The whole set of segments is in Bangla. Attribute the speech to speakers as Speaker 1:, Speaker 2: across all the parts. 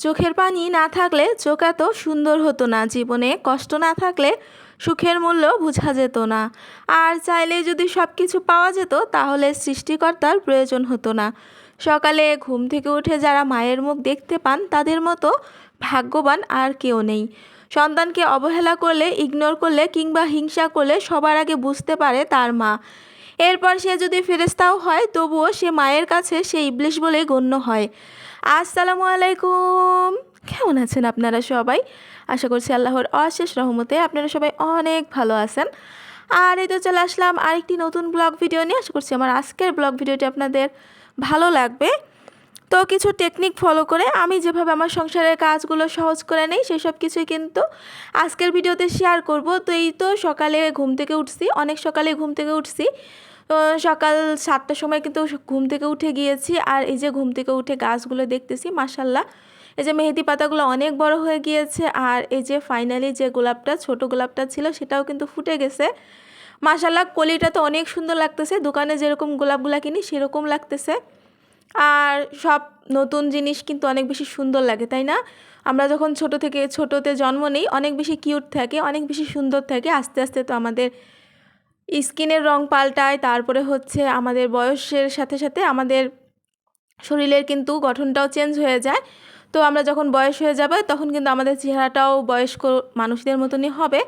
Speaker 1: চোখের পানি না থাকলে চোখ এত সুন্দর হতো না, জীবনে কষ্ট না থাকলে সুখের মূল্য বোঝা যেত না। আর চাইলে যদি সব কিছু পাওয়া যেত, তাহলে সৃষ্টিকর্তার প্রয়োজন হতো না। সকালে ঘুম থেকে উঠে যারা মায়ের মুখ দেখতে পান, তাদের মতো ভাগ্যবান আর কেউ নেই। সন্তানকে অবহেলা করলে ইগনোর করলে কিংবা হিংসা করলে সবার আগে বুঝতে পারে তার মা। এরপর সে যদি ফেরেস্তাও হয়, তবুও সে মায়ের কাছে সে ইবলিশ বলেই গণ্য হয়। আসসালামু আলাইকুম। কেমন আছেন আপনারা সবাই? আশা করছি আল্লাহর অশেষ রহমতে আপনারা সবাই অনেক ভালো আছেন। আর এই তো চলে আসলাম আরেকটি নতুন ব্লগ ভিডিও নিয়ে। আশা করছি আমার আজকের ব্লগ ভিডিওটি আপনাদের ভালো লাগবে। তো কিছু টেকনিক ফলো করে আমি যেভাবে আমার সংসারের কাজগুলো সহজ করে নেই, সেসব কিছুই কিন্তু আজকের ভিডিওতে শেয়ার করব। তো এই তো সকালে ঘুম থেকে উঠছি, অনেক সকালে ঘুম থেকে উঠছি। সকাল সাতটার সময় কিন্তু ঘুম থেকে উঠে গিয়েছি। আর এই যে ঘুম থেকে উঠে গাছগুলো দেখতেছি মাসাল্লাহ এই যে মেহেদি পাতাগুলো অনেক বড় হয়ে গিয়েছে। আর এই যে ফাইনালি যে গোলাপটা, ছোট গোলাপটা ছিল, সেটাও কিন্তু ফুটে গেছে। মাসাল্লাহ কলিটা তো অনেক সুন্দর লাগতেছে। দোকানে যেরকম গোলাপগুলা কিনি, সেরকম লাগতেছে। আর সব নতুন জিনিস কিন্তু অনেক বেশি সুন্দর লাগে, তাই না? আমরা যখন ছোট থেকে, ছোটোতে জন্ম নেই, অনেক বেশি কিউট থাকে, অনেক বেশি সুন্দর থাকে। আস্তে আস্তে তো আমাদের স্কিনের রং পাল্টায়, তারপরে হচ্ছে আমাদের বয়সের সাথে সাথে আমাদের শরীরের কিন্তু গঠনটাও চেঞ্জ হয়ে যায়। তো আমরা যখন বয়স হয়ে যাবে, তখন কিন্তু আমাদের চেহারাটাও বয়স্ক মানুষদের মতনই হবে।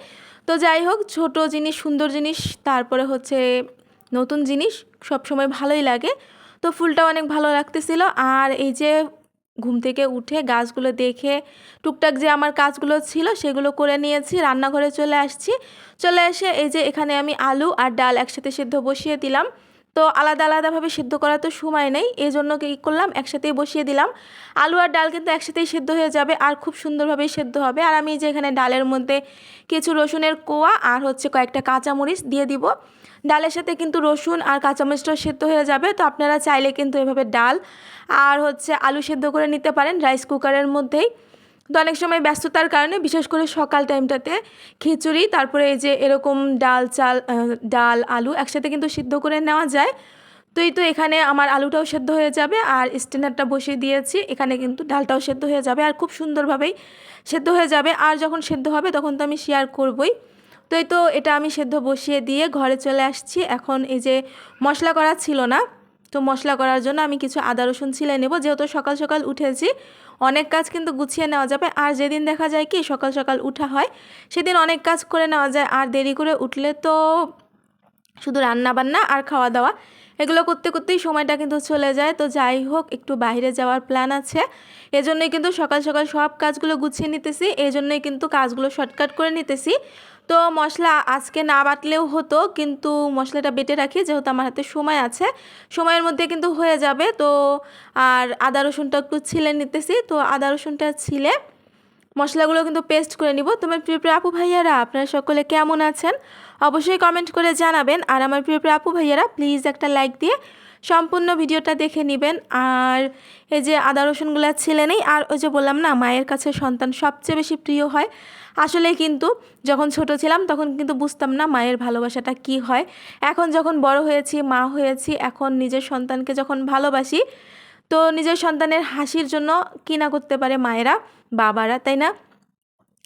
Speaker 1: তো যাই হোক, ছোট জিনিস, সুন্দর জিনিস, তারপরে হচ্ছে নতুন জিনিস সব সময় ভালোই লাগে। তো ফুলটা অনেক ভালো লাগতেছিল। আর এই যে ঘুম থেকে উঠে গাছগুলো দেখে টুকটাক যে আমার কাজগুলো ছিল সেগুলো করে নিয়েছি, রান্নাঘরে চলে আসছি। চলে এসে এই যে এখানে আমি আলু আর ডাল একসাথে সেদ্ধ বসিয়ে দিলাম। তো আলাদা আলাদাভাবে সিদ্ধ করার তো সময় নেই এই জন্য কী করলাম? একসাথেই বসিয়ে দিলাম। আলু আর ডাল কিন্তু একসাথেই সেদ্ধ হয়ে যাবে আর খুব সুন্দরভাবেই সেদ্ধ হবে। আর আমি যে এখানে ডালের মধ্যে কিছু রসুনের কোয়া আর হচ্ছে কয়েকটা কাঁচামরিচ দিয়ে দিব। ডালের সাথে কিন্তু রসুন আর কাঁচামরিচটাও সেদ্ধ হয়ে যাবে। তো আপনারা চাইলে কিন্তু এভাবে ডাল আর হচ্ছে আলু সেদ্ধ করে নিতে পারেন রাইস কুকারের মধ্যেই। তো অনেক সময় ব্যস্ততার কারণে, বিশেষ করে সকাল টাইমটাতে খিচুড়ি, তারপরে এই যে এরকম ডাল, চাল ডাল, আলু একসাথে কিন্তু সিদ্ধ করে নেওয়া যায়। তো এই তো এখানে আমার আলুটাও সেদ্ধ হয়ে যাবে আর স্টেনারটা বসিয়ে দিয়েছি, এখানে কিন্তু ডালটাও সেদ্ধ হয়ে যাবে আর খুব সুন্দরভাবেই সেদ্ধ হয়ে যাবে। আর যখন সেদ্ধ হবে তখন তো আমি শেয়ার করবই। তো এই তো এটা আমি সেদ্ধ বসিয়ে দিয়ে ঘরে চলে আসছি। এখন এই যে মশলা করা ছিল না, তো মশলা করার জন্য আমি কিছু আদা, রসুন ছিলে নেব। যেহেতু সকাল সকাল উঠেছি অনেক কাজ কিন্তু গুছিয়ে নেওয়া যাবে। আর যেদিন দেখা যায় কি সকাল সকাল উঠা হয়, সেদিন অনেক কাজ করে নেওয়া যায়। আর দেরি করে উঠলে তো শুধু রান্না বান্না আর খাওয়া দাওয়া এগুলো করতে করতেই সময়টা কিন্তু চলে যায়। তো যাই হোক, একটু বাইরে যাওয়ার প্ল্যান আছে। এজন্যই কিন্তু সকাল সকাল সব কাজগুলো গুছিয়ে নিতেছি। এই জন্যই কিন্তু কাজগুলো শর্টকাট করে নিতেছি। তো মশলা আজকে না বাটলেও হতো, কিন্তু মশলাটা বেটে রাখি, যেহেতু আমার হাতে সময় আছে। সময়ের মধ্যে কিন্তু হয়ে যাবে, তো আর আদা রসুনটা একটু ছিলে নিতেছি, তো আদা রসুনটা ছিলে মশলাগুলো কিন্তু পেস্ট করে নিব। তোমার প্রিয় প্রিয় আপু ভাইয়ারা, আপনারা সকলে কেমন আছেন? অবশ্যই কমেন্ট করে জানাবেন। আর আমার প্রিয় প্রিয় আপু ভাইয়ারা প্লিজ একটা লাইক দিয়ে সম্পূর্ণ ভিডিওটা দেখে নেবেন। আর এই যে আদা রসুনগুলো ছিলে নেই, আর ওই যে বললাম না, মায়ের কাছে সন্তান সবচেয়ে বেশি প্রিয় হয় আসলে কিন্তু যখন ছোট ছিলাম তখন কিন্তু বুঝতাম না মায়ের ভালোবাসাটা কি হয়। এখন যখন বড় হয়েছি, মা হয়েছি, এখন নিজের সন্তানকে যখন ভালোবাসি, তো নিজের সন্তানের হাসির জন্য কি না করতে পারে মায়েরা? বাবারা, তাই না?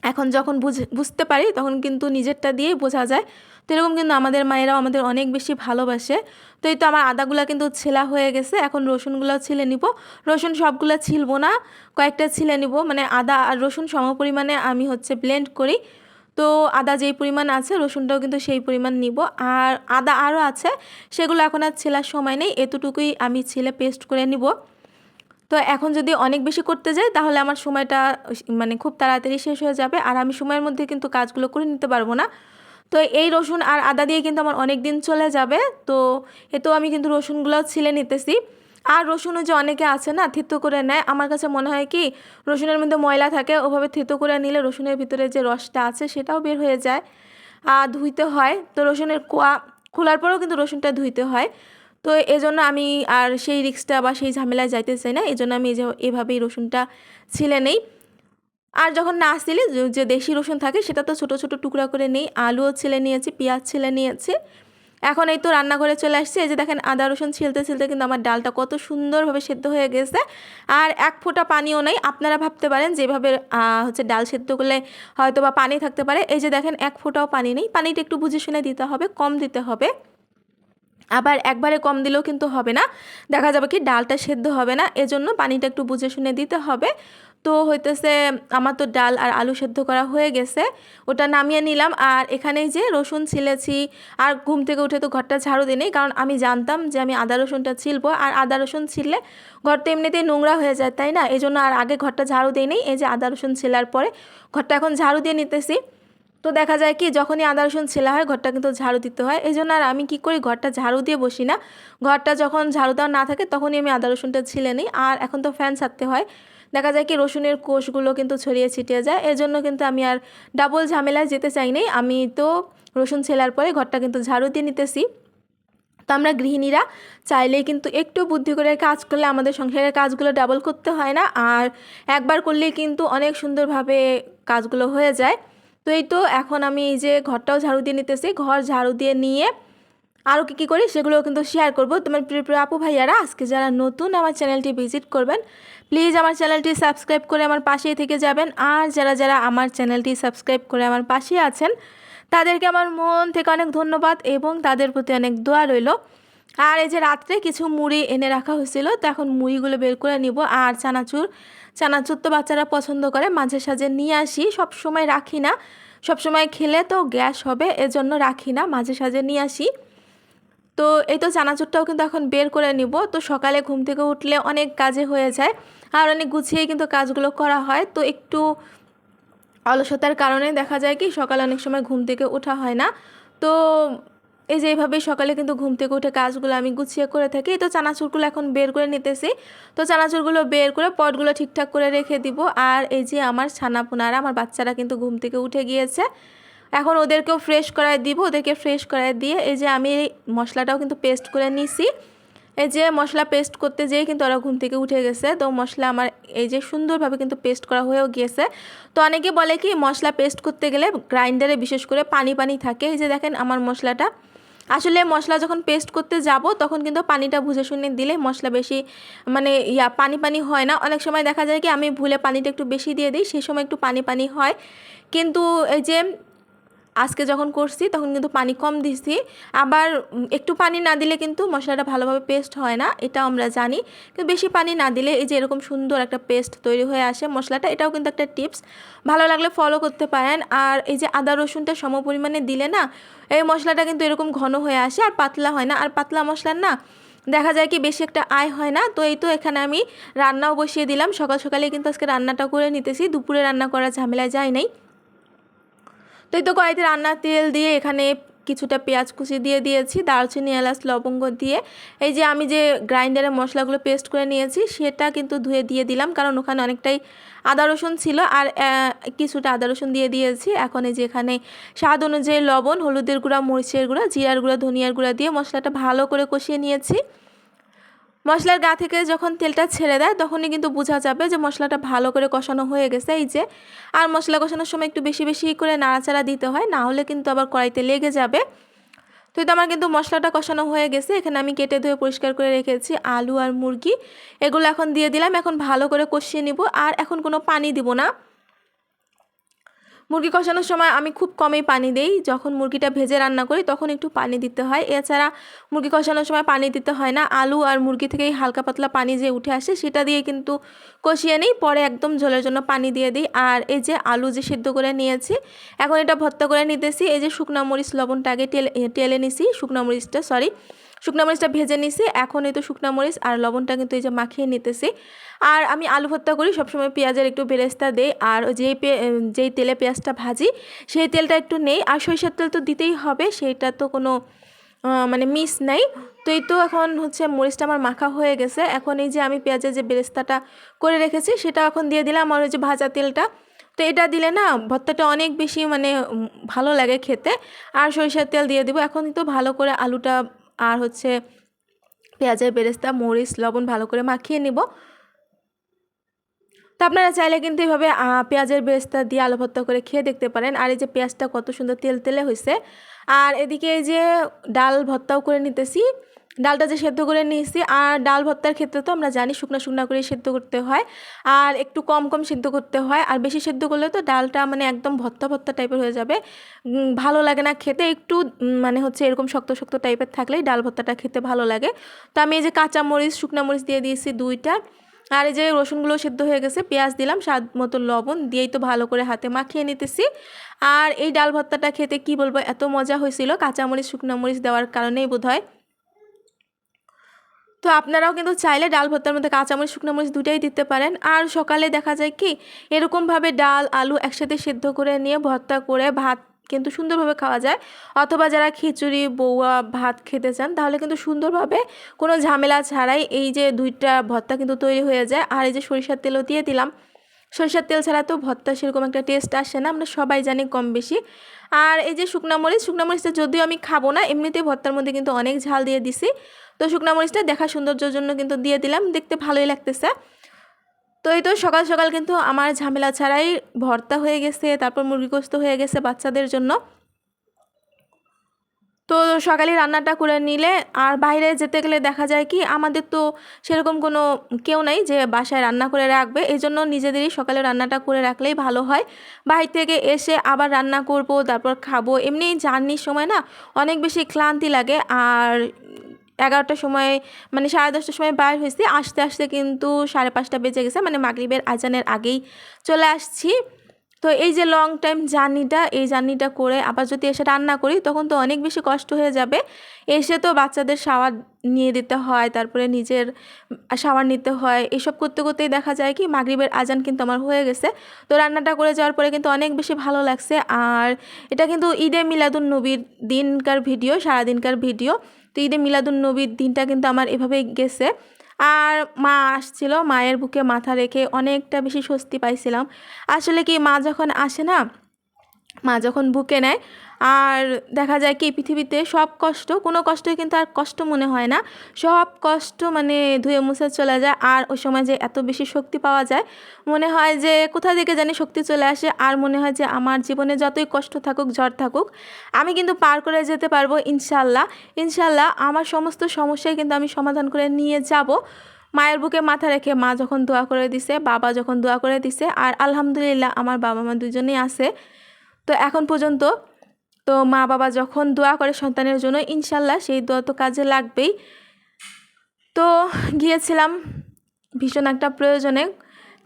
Speaker 1: এখন যখন বুঝ, বুঝতে পারি তখন কিন্তু নিজেরটা দিয়েই বোঝা যায় তো এরকম কিন্তু আমাদের মায়েরাও আমাদের অনেক বেশি ভালোবাসে। তো এই তো আমার আদাগুলো কিন্তু ছেলা হয়ে গেছে, এখন রসুনগুলো ছিলে নিব। রসুন সবগুলো ছিলবো না, কয়েকটা ছিলে নিব মানে আদা আর রসুন সম পরিমাণে আমি হচ্ছে ব্লেন্ড করি। তো আদা যেই পরিমাণ আছে, রসুনটাও কিন্তু সেই পরিমাণ নিব। আর আদা আরও আছে, সেগুলো এখন আর ছেলার সময় নেই, এতটুকুই আমি ছিলে পেস্ট করে নিব। তো এখন যদি অনেক বেশি করতে যাই, তাহলে আমার সময়টা মানে খুব তাড়াতাড়ি শেষ হয়ে যাবে। আর আমি সময়ের মধ্যে কিন্তু কাজগুলো করে নিতে পারব না। তো এই রসুন আর আদা দিয়ে কিন্তু আমার অনেক দিন চলে যাবে। তো এতেও আমি কিন্তু রসুনগুলো ছিলে নিতেছি। আর রসুনও যে অনেকে আছে না, থিতো করে নেয়, আমার কাছে মনে হয় কি, রসুনের মধ্যে ময়লা থাকে, ওভাবে থিতো করে নিলে রসুনের ভিতরে যে রসটা আছে সেটাও বের হয়ে যায় আর ধুইতে হয়। তো রসুনের কোয়া, খোলার পরেও কিন্তু রসুনটা ধুইতে হয়। তো এজন্য আমি আর সেই রিক্সটা বা সেই ঝামেলায় যাইতে চাই না এই জন্য আমি এভাবেই রসুনটা ছিলে নেই। আর যখন না ছিলে যে দেশি রসুন থাকে সেটা তো ছোটো ছোটো টুকরা করে নেই, আলুও ছিলে নিয়েছি, পেঁয়াজ ছেলে নিয়েছি। এখন এই তো রান্নাঘরে চলে আসছি, এই যে দেখেন আদা রসুন ছিলতে ছিলতে কিন্তু আমার ডালটা কত সুন্দরভাবে সেদ্ধ হয়ে গেছে। আর এক ফোঁটা পানিও নেই, আপনারা ভাবতে পারেন যেভাবে হচ্ছে ডাল সেদ্ধ করলে হয়তো বা পানি থাকতে পারে। এই যে দেখেন এক ফোঁটাও পানি নেই, পানিটা একটু বুঝে শুনে দিতে হবে, কম দিতে হবে। আবার একবারে কম দিলেও কিন্তু হবে না, দেখা যাবে কি ডালটা সেদ্ধ হবে না, এজন্য পানিটা একটু বুঝে শুনে দিতে হবে। তো হইতেছে আমার তো ডাল আর আলু সেদ্ধ করা হয়ে গেছে, ওটা নামিয়ে নিলাম। আর এখানে যে রসুন ছিলেছি, আর ঘুম থেকে উঠে তো ঘরটা ঝাড়ু দিই কারণ আমি জানতাম যে আমি আদা রসুনটা ছিলবো। আর আদা রসুন ছিললে ঘরটা এমনিতেই নোংরা হয়ে যায়, তাই না? এই জন্য আর আগে ঘরটা ঝাড়ু দিই নেই, এই যে আদা রসুন ছিলার পরে ঘরটা এখন ঝাড়ু দিয়ে নিতেছি। তো দেখা যায় কি, যখনই আদা রসুন ছেলা হয়, ঘরটা কিন্তু ঝাড়ু দিতে হয়। এই জন্য আর আমি কি করি, ঘরটা ঝাড়ু দিয়ে বসি না। ঘরটা যখন ঝাড়ু দেওয়া না থাকে, তখনই আমি আদা রসুনটা ছিলে নিই। আর এখন তো ফ্যান ছাড়তে হয় দেখা যায় কি রসুনের কোষগুলো কিন্তু ছড়িয়ে ছিটিয়ে যায়। এর জন্য কিন্তু আমি আর ডাবল ঝামেলায় যেতে চাই নাই। আমি তো রসুন ছেলার পরে ঘরটা কিন্তু ঝাড়ু দিয়ে নিতেছি। তো আমরা গৃহিণীরা চাইলেই কিন্তু একটু বুদ্ধি করে কাজ করলে আমাদের সংসারের কাজগুলো ডাবল করতে হয় না। আর একবার করলেই কিন্তু অনেক সুন্দরভাবে কাজগুলো হয়ে যায়। তো এই তো এখন আমি এই যে ঘরটাও ঝাড়ু দিয়ে নিতেছি। ঘর ঝাড়ু দিয়ে নিয়ে আরও কী কী করি সেগুলো কিন্তু শেয়ার করব। তোমার প্রিয় আপু ভাইয়ারা, আজকে যারা নতুন আমার চ্যানেলটি ভিজিট করবেন প্লিজ আমার চ্যানেলটি সাবস্ক্রাইব করে আমার পাশেই থেকে যাবেন। আর যারা যারা আমার চ্যানেলটি সাবস্ক্রাইব করে আমার পাশেই আছেন, তাদেরকে আমার মন থেকে অনেক ধন্যবাদ এবং তাদের প্রতি অনেক দোয়া রইল। আর এই যে রাত্রে কিছু মুড়ি এনে রাখা হয়েছিল, তো এখন মুড়িগুলো বের করে নিব। আর চানাচুর চানাচুর তো বাচ্চারা পছন্দ করে, মাঝে সাঝে নিয়ে আসি। সব সময় রাখি না। সব সময় খেলে তো গ্যাস হবে, এজন্য রাখি না, মাঝে সাঝে নিয়ে আসি। তো এই তো চানাচুরটাও কিন্তু এখন বের করে নিব। তো সকালে ঘুম থেকে উঠলে অনেক কাজে হয়ে যায় আর অনেক গুছিয়ে কিন্তু কাজগুলো করা হয়। তো একটু অলসতার কারণে দেখা যায় কি সকালে অনেক সময় ঘুম থেকে ওঠা হয় না। তো এই যে এইভাবেই সকালে কিন্তু ঘুম থেকে উঠে কাজগুলো আমি গুছিয়ে করে থাকি। তো চানাচুরগুলো এখন বের করে নিতেছি। তো চানাচুরগুলো বের করে পটগুলো ঠিকঠাক করে রেখে দিব। আর এই যে আমার ছানাপোনারা আমার বাচ্চারা কিন্তু ঘুম থেকে উঠে গিয়েছে। এখন ওদেরকেও ফ্রেশ করায় দিব, ওদেরকে ফ্রেশ করায় দিয়ে এই যে আমি এই মশলাটাও কিন্তু পেস্ট করে নিছি। এই যে মশলা পেস্ট করতে যেয়ে কিন্তু ওরা ঘুম থেকে উঠে গেছে, তো মশলা আমার এই যে সুন্দরভাবে কিন্তু পেস্ট করা হয়েও গিয়েছে। তো অনেকে বলে কি, মশলা পেস্ট করতে গেলে গ্রাইন্ডারে বিশেষ করে পানি পানি থাকে। এই যে দেখেন আমার মশলাটা। আসলে মশলা যখন পেস্ট করতে যাব, তখন কিন্তু পানিটা বুঝে শুনে দিলে মশলা বেশি মানে ইয়া, পানি পানি হয় না। অনেক সময় দেখা যায় কি, আমি ভুলে পানিটা একটু বেশি দিয়ে দিই, সেই সময় একটু পানি পানি হয়। কিন্তু এই যে আজকে যখন করছি, তখন কিন্তু পানি কম দিছি। আবার একটু পানি না দিলে কিন্তু মশলাটা ভালোভাবে পেস্ট হয় না, এটাও আমরা জানি। কিন্তু বেশি পানি না দিলে এই যে এরকম সুন্দর একটা পেস্ট তৈরি হয়ে আসে মশলাটা, এটাও কিন্তু একটা টিপস ভালো লাগলে ফলো করতে পারেন। আর এই যে আদা রসুনটা সম পরিমাণে দিলে না, এই মশলাটা কিন্তু এরকম ঘন হয়ে আসে আর পাতলা হয় না। আর পাতলা মশলার না, দেখা যায় কি বেশি একটা আয় হয় না। তো এই তো এখানে আমি রান্নাও বসিয়ে দিলাম। সকাল সকালে কিন্তু আজকে রান্নাটা করে নিতেছি। দুপুরে রান্না করার ঝামেলায় যায় নাই। তো এই তো কড়াইতে রান্নার তেল দিয়ে এখানে কিছুটা পেঁয়াজ কুচি দিয়ে দিয়েছি, দারচিনি, এলাচ, লবঙ্গ দিয়ে। এই যে আমি যে গ্রাইন্ডারে মশলাগুলো পেস্ট করে নিয়েছি, সেটা কিন্তু ধুয়ে দিয়ে দিলাম, কারণ ওখানে অনেকটাই আদা রসুন ছিল আর কিছুটা আদা রসুন দিয়ে দিয়েছি। এখন এই যে এখানে স্বাদ অনুযায়ী লবণ, হলুদের গুঁড়া, মরিচের গুঁড়া, জিরার গুঁড়া, ধনিয়ার গুঁড়া দিয়ে মশলাটা ভালো করে কষিয়ে নিয়েছি। মশলার গা থেকে যখন তেলটা ছেড়ে দেয়, তখনই কিন্তু বোঝা যাবে যে মশলাটা ভালো করে কষানো হয়ে গেছে। এই যে, আর মশলা কষানোর সময় একটু বেশি বেশি করে নাড়াচাড়া দিতে হয়, না হলে কিন্তু আবার কড়াইতে লেগে যাবে। তো এটা আমার কিন্তু মশলাটা কষানো হয়ে গেছে। এখানে আমি কেটে ধুয়ে পরিষ্কার করে রেখেছি আলু আর মুরগি। এগুলো এখন দিয়ে দিলাম। এখন ভালো করে কষিয়ে নিব। আর এখন কোনো পানি দিব না। মুরগি কষানোর সময় আমি খুব কমই পানি দেই। যখন মুরগিটা ভেজে রান্না করি, তখন একটু পানি দিতে হয়। এছাড়া মুরগি কষানোর সময় পানি দিতে হয় না। আলু আর মুরগি থেকেই হালকা পাতলা পানি যে উঠে আসে, সেটা দিয়ে কিন্তু কষিয়ে নিই। পরে একদম ঝোলের জন্য পানি দিয়ে দিই। আর এই যে আলু যে সিদ্ধ করে নিয়েছি, এখন এটা ভর্তা করে নিতেছি। এই যে শুকনো মরিচ, লবণটা আগে টেলে টেলে নিছি। শুকনো মরিচটা সরি শুকনো মরিচটা ভেজে নিছি। এখন এই তো শুকনো মরিচ আর লবণটা কিন্তু এই যে মাখিয়ে নিতেছি। আর আমি আলু ভর্তা করি, সবসময় পেঁয়াজের একটু বেরেস্তা দেই। আর যেই যেই তেলে পেঁয়াজটা ভাজি, সেই তেলটা একটু নেই। আর সরিষার তেল তো দিতেই হবে, সেইটা তো কোনো মানে মিস নাই। তো এই তো এখন হচ্ছে মরিচটা আমার মাখা হয়ে গেছে। এখন এই যে আমি পেঁয়াজের যে বেরেস্তাটা করে রেখেছি, সেটা এখন দিয়ে দিলাম আর ওই যে ভাজা তেলটা। তো এটা দিলে না, ভর্তাটা অনেক বেশি মানে ভালো লাগে খেতে। আর সরিষার তেল দিয়ে দিব। এখন তো ভালো করে আলুটা আর হচ্ছে পেঁয়াজের বেরেস্তা, মরিচ, লবণ ভালো করে মাখিয়ে নিব। তো আপনারা চাইলে কিন্তু এইভাবে পেঁয়াজের বেরেস্তা দিয়ে আলু ভর্তা করে খেয়ে দেখতে পারেন। আর এই যে পেঁয়াজটা কত সুন্দর তেল তেলে হয়েছে আর এদিকে এই যে ডাল ভর্তাও করে নিতেছি। ডালটা যে সেদ্ধ করে নিয়েছি, আর ডাল ভর্তার ক্ষেত্রে তো আমরা জানি শুকনো শুকনো করে সেদ্ধ করতে হয়, আর একটু কম কম সেদ্ধ করতে হয়, আর বেশি সেদ্ধ করলে তো ডালটা মানে একদম ভর্তা ভর্তা টাইপের হয়ে যাবে। ভালো লাগে না খেতে, একটু মানে হচ্ছে এরকম শক্ত শক্ত টাইপের থাকলেই ডাল ভর্তাটা খেতে ভালো লাগে। তো আমি এই যে কাঁচা মরিচ, শুকনো মরিচ দিয়ে দিয়েছি দুইটা, আর এই যে রসুনগুলো সেদ্ধ হয়ে গেছে, পেঁয়াজ দিলাম, স্বাদ মতো লবণ দিয়েই তো ভালো করে হাতে মাখিয়ে নিতেছি। আর এই ডাল ভর্তাটা খেতে কি বলব, এত মজা হয়েছিল কাঁচামরিচ শুকনো মরিচ দেওয়ার কারণেই বোধ হয় তো আপনারাও কিন্তু চাইলে ডাল ভর্তার মধ্যে কাঁচামরিচ শুকনো মরিচ দুটাই দিতে পারেন। আর সকালে দেখা যায় কি, এরকমভাবে ডাল, আলু একসাথে সেদ্ধ করে নিয়ে, ভর্তা করে ভাত কিন্তু সুন্দরভাবে খাওয়া যায়। অথবা যারা খিচুড়ি বৌয়া ভাত খেতে চান, তাহলে কিন্তু সুন্দরভাবে কোনো ঝামেলা ছাড়াই এই যে দুইটা ভর্তা কিন্তু তৈরি হয়ে যায়। আর এই যে সরিষার তেলও দিয়ে দিলাম সরিষার তেল ছাড়া তো ভর্তা সেরকম একটা টেস্ট আসে না, আমরা সবাই জানি কম বেশি আর এই যে শুকনা মরিচ, শুকনা মরিচটা যদিও আমি খাব না, এমনিতেই ভর্তার মধ্যে কিন্তু অনেক ঝাল দিয়ে দিছি। তো শুকনা মরিচটা দেখা সৌন্দর্যের জন্য কিন্তু দিয়ে দিলাম, দেখতে ভালোই লাগতেছে। তো এই তো সকাল সকাল কিন্তু আমার ঝামেলা ছাড়াই ভর্তা হয়ে গেছে, তারপর মুরগিগ্রস্ত হয়ে গেছে বাচ্চাদের জন্য। তো সকালে রান্নাটা করে নিলে আর বাইরে যেতে গেলে দেখা যায় কি, আমাদের তো সেরকম কোনো কেউ নাই যে বাসায় রান্না করে রাখবে। এই জন্য নিজেদেরই সকালে রান্নাটা করে রাখলেই ভালো হয়। বাইরে থেকে এসে আবার রান্না করব, তারপর খাব। এমনি জার্নির সময় না অনেক বেশি ক্লান্তি লাগে আর এগারোটার সময় মানে সাড়ে দশটার সময় বাইর হয়েছি। আসতে আসতে কিন্তু সাড়ে পাঁচটা বেজে গেছে। মানে মাগরিবের আজানের আগেই চলে আসছি। তো এই যে লং টাইম জার্নিটা এই জার্নিটা করে আবার যদি এসে রান্না করি, তখন তো অনেক বেশি কষ্ট হয়ে যাবে। এসে তো বাচ্চাদের শাওয়ার নিয়ে দিতে হয়, তারপরে নিজের শাওয়ার নিতে হয়। এসব করতে করতেই দেখা যায় কি, মাগরিবের আজান কিন্তু আমার হয়ে গেছে। তো রান্নাটা করে যাওয়ার পরে কিন্তু অনেক বেশি ভালো লাগছে। আর এটা কিন্তু ঈদে মিলাদুন নবীর দিনকার ভিডিও, সারাদিনকার ভিডিও। তো ঈদে মিলাদুল নবীর দিনটা কিন্তু আমার এভাবেই গেছে। আর মা আসছিল, মায়ের বুকে মাথা রেখে অনেকটা বেশি স্বস্তি পাইছিলাম। আসলে কি মা যখন আসে না, মা যখন বুকে নেয় আর দেখা যায় কি, পৃথিবীতে সব কষ্ট, কোনো কষ্টই কিন্তু আর কষ্ট মনে হয় না। সব কষ্ট মানে ধুয়ে মুছে চলে যায় আর ওই সময় যে এত বেশি শক্তি পাওয়া যায়, মনে হয় যে কোথা থেকে জানি শক্তি চলে আসে আর মনে হয় যে আমার জীবনে যতই কষ্ট থাকুক, ঝড় থাকুক, আমি কিন্তু পার করে যেতে পারব ইনশাল্লাহ ইনশাল্লাহ আমার সমস্ত সমস্যাই কিন্তু আমি সমাধান করে নিয়ে যাব। মায়ের বুকে মাথা রেখে মা যখন দোয়া করে দিছে, বাবা যখন দোয়া করে দিছে, আর আলহামদুলিল্লাহ আমার বাবা মা দুজনেই আছে। তো এখন পর্যন্ত তো মা বাবা যখন দোয়া করে সন্তানের জন্য ইনশাল্লাহ সেই দোয়া তো কাজে লাগবেই। তো গিয়েছিলাম ভীষণ একটা প্রয়োজনে,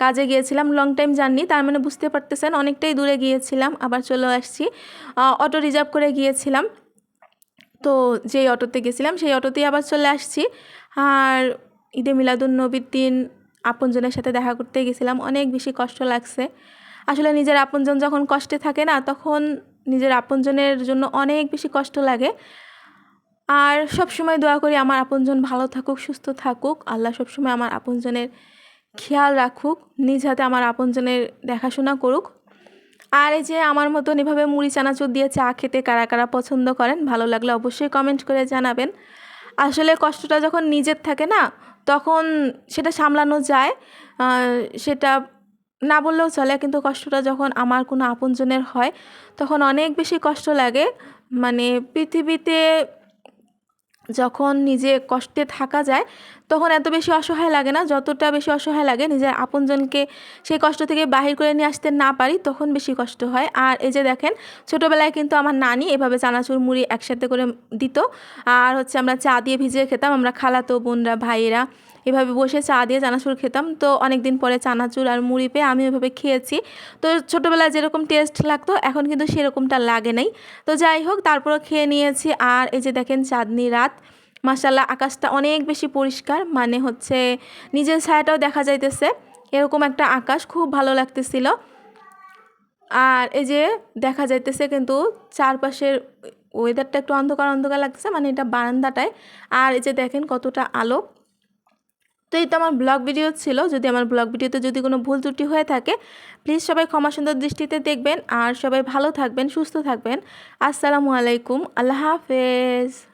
Speaker 1: কাজে গিয়েছিলাম লং টাইম জার্নি, তার মানে বুঝতে পারতেছেন, অনেকটাই দূরে গিয়েছিলাম, আবার চলে আসছি। অটো রিজার্ভ করে গিয়েছিলাম। তো যেই অটোতে গেছিলাম, সেই অটোতেই আবার চলে আসছি। আর ঈদে মিলাদুল নবীর দিন আপনজনের সাথে দেখা করতে গেছিলাম, অনেক বেশি কষ্ট লাগছে। আসলে নিজের আপনজন যখন কষ্টে থাকে না, তখন নিজের আপনজনের জন্য অনেক বেশি কষ্ট লাগে। আর সব সময় দোয়া করি আমার আপনজন ভালো থাকুক, সুস্থ থাকুক। আল্লাহ সবসময় আমার আপনজনের খেয়াল রাখুক, নিজ হাতে আমার আপনজনের দেখাশোনা করুক। আর এই যে আমার মতন এভাবে মুড়ি, চানাচুর দিয়ে চা খেতে কারা কারা পছন্দ করেন, ভালো লাগলে অবশ্যই কমেন্ট করে জানাবেন। আসলে কষ্টটা যখন নিজের থাকে না, তখন সেটা সামলানো যায়। সেটা না বললেও চলে, কিন্তু কষ্টটা যখন আমার কোনো আপনজনের হয়, তখন অনেক বেশি কষ্ট লাগে। মানে পৃথিবীতে যখন নিজে কষ্টে থাকা যায়, তখন এত বেশি অসহায় লাগে না। যতটা বেশি অসহায় লাগে নিজের আপনজনকে সেই কষ্ট থেকে বাহির করে নিয়ে আসতে না পারি, তখন বেশি কষ্ট হয়। আর এই যে দেখেন, ছোটোবেলায় কিন্তু আমার নানি এভাবে চানাচুর মুড়ি একসাথে করে দিত। আর হচ্ছে আমরা চা দিয়ে ভিজিয়ে খেতাম, আমরা খালাতো বোনরা, ভাইয়েরা এভাবে বসে চা দিয়ে চানাচুর খেতাম। তো অনেক দিন পরে চানাচুর আর মুড়ি পেয়ে আমি ওইভাবে খেয়েছি। তো ছোটোবেলায় যেরকম টেস্ট লাগতো, এখন কিন্তু সেরকমটা লাগে নাই। তো যাই হোক, তারপরও খেয়ে নিয়েছি। আর এই যে দেখেন চাঁদনি রাত মাসাল্লাহ আকাশটা অনেক বেশি পরিষ্কার। মানে হচ্ছে নিজের ছায়াটাও দেখা যাইতেছে। এরকম একটা আকাশ, খুব ভালো লাগতেছিল। আর এই যে দেখা যাইতেছে কিন্তু চারপাশের ওয়েদারটা একটু অন্ধকার অন্ধকার লাগতেছে। মানে এটা বারান্দাটায়। আর এই যে দেখেন কতটা আলো। তো এই তো আমার ব্লগ ভিডিও ছিল। যদি আমার ব্লগ ভিডিওতে যদি কোনো ভুল ত্রুটি হয়ে থাকে প্লিজ সবাই ক্ষমা সুন্দর দৃষ্টিতে দেখবেন। আর সবাই ভালো থাকবেন, সুস্থ থাকবেন। আসসালামু আলাইকুম। আল্লাহ হাফেজ।